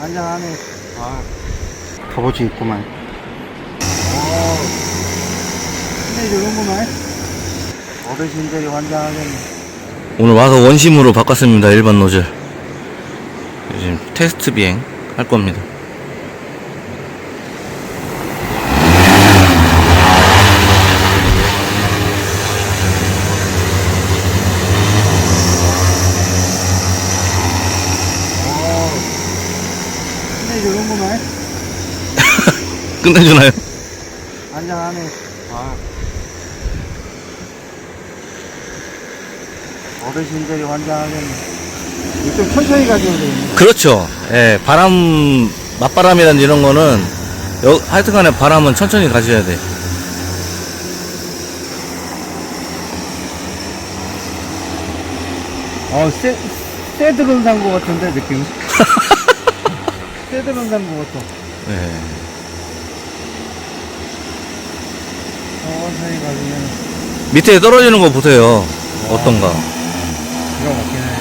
안장하네. 아, 값어치 있구만. 오, 끝내주는구만. 어르신들이 환장하겠네. 오늘 와서 원심으로 바꿨습니다. 일반 노즐. 지금 테스트 비행 할 겁니다. 끝내주는구만. 끝내주나요? 안장하네. 아. 어르신들이 환장하겠네. 좀 천천히 가져야 되겠네. 그렇죠. 예, 바람, 맞바람이란 이런 거는, 여, 하여튼 간에 바람은 천천히 가셔야 돼. 어, 새, 새들은 산거 같은데, 느낌. 산거 같아. 예. 천천히 가면 밑에 떨어지는 거 보세요. 어떤가. 기가 막히네.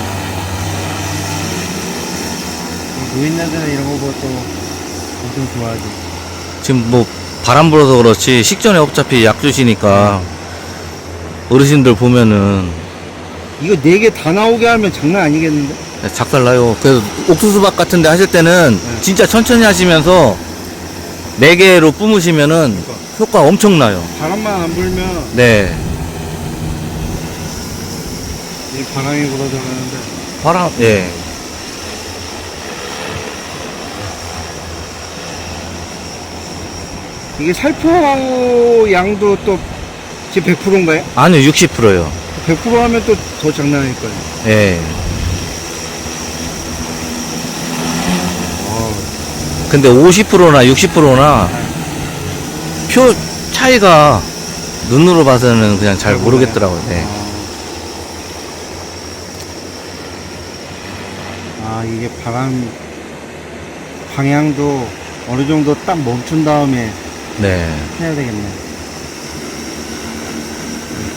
이 노인네들은 이런 거 보고 또 엄청 좋아하지. 지금 뭐, 바람 불어서 그렇지, 식전에 어차피 약 주시니까, 어르신들 보면은, 이거 네 개 다 나오게 하면 장난 아니겠는데? 작살나요. 그래서 옥수수밥 같은 데 하실 때는 네. 진짜 천천히 하시면서 4개로 뿜으시면은 효과 엄청나요. 바람만 안 불면 네. 이 바람이 불어들어가는데 바람, 예. 이게 살포 양도 또 지금 100%인가요? 아니요, 60%요. 100% 하면 또 더 장난 아닐 거예요. 예. 어, 근데 50%나 60%나 표 차이가 눈으로 봐서는 그냥 잘 모르겠더라고요. 네. 아, 이게 바람 방향도 어느 정도 딱 멈춘 다음에 네. 해야 되겠네.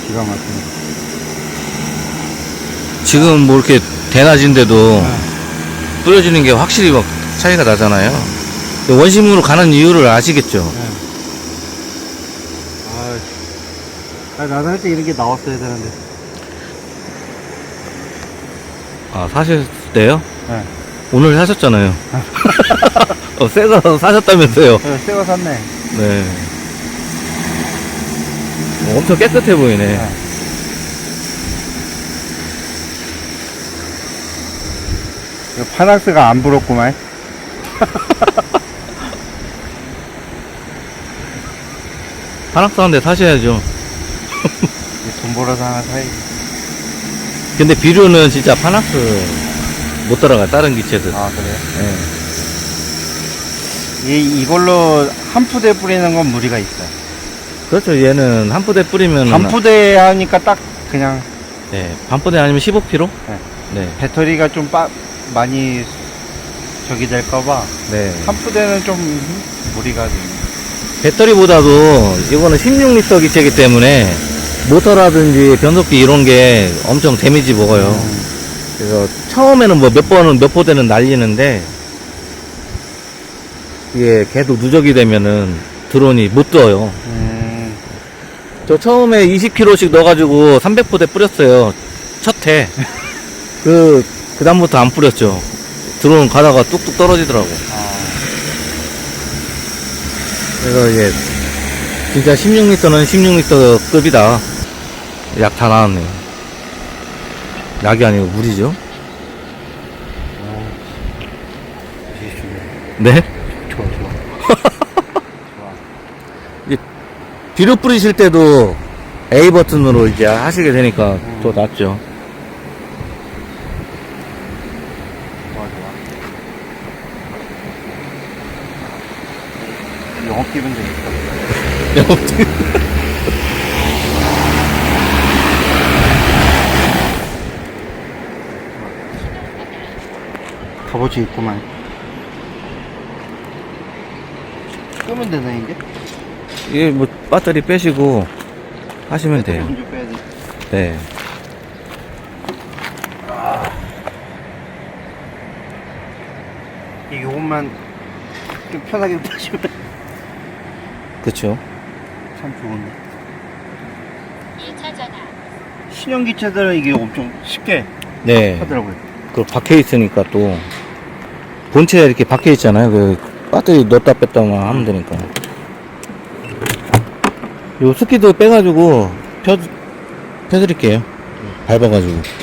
기가 막히네. 지금 뭐 이렇게 대낮인데도 네. 뿌려지는 게 확실히 막 차이가 나잖아요. 원심으로 가는 이유를 아시겠죠? 네. 아, 나도 할때 이런 게 나왔어야 되는데. 아, 사실 때요? 네. 오늘 사셨잖아요. 어, 새거 사셨다면서요. 네, 새거 샀네. 네. 어, 엄청 깨끗해 보이네. 네. 이거 파낙스가 안 불었구만. 한학사 한대 사셔야죠. 이돈 벌어서 하나 사야지. 근데 비료는 진짜 파낙스 못 따라가, 다른 기체들. 아, 그래요? 예. 이, 이걸로 한 푸대 뿌리는 건 무리가 있어요. 그렇죠. 얘는 한 부대 뿌리면. 반 푸대 하니까 딱 그냥 네. 반 부대 아니면 15kg? 네. 네. 배터리가 좀 빠, 많이 저기 될까봐 네. 한 푸대는 좀 무리가 돼. 배터리보다도 이거는 16리터 기체이기 때문에 모터라든지 변속기 이런 게 엄청 데미지 먹어요. 음. 그래서 처음에는 뭐 몇 번은 몇 포대는 날리는데 이게 계속 누적이 되면은 드론이 못 떠요. 음, 저 처음에 20kg씩 넣어가지고 300포대 뿌렸어요. 첫 해. 그, 그 다음부터 안 뿌렸죠. 드론 가다가 뚝뚝 떨어지더라고. 아, 그래서 이게 진짜 16리터는 16리터 급이다. 약 다 나왔네요. 약이 아니고 물이죠. 네? 좋아, 좋아. 비료 뿌리실 때도 A 버튼으로 이제 하시게 되니까 더 낫죠. 좋아, 좋아. 영업 기분 되겠다. 값어치 있구만. 끄면 되나, 이제? 이게 뭐 배터리 빼시고 하시면 돼요. 먼저 빼야 돼. 네. 이것만 좀 편하게 타시면 그쵸. 참 좋은데. 2차 전화. 신형 기차들은 이게 엄청 쉽게 네. 하더라고요. 그 박혀 있으니까 또 본체에 이렇게 박혀 있잖아요. 그 배터리 넣었다 뺐다만 하면 되니까. 요 스키드 빼가지고 펴 펴드릴게요. 밟아가지고.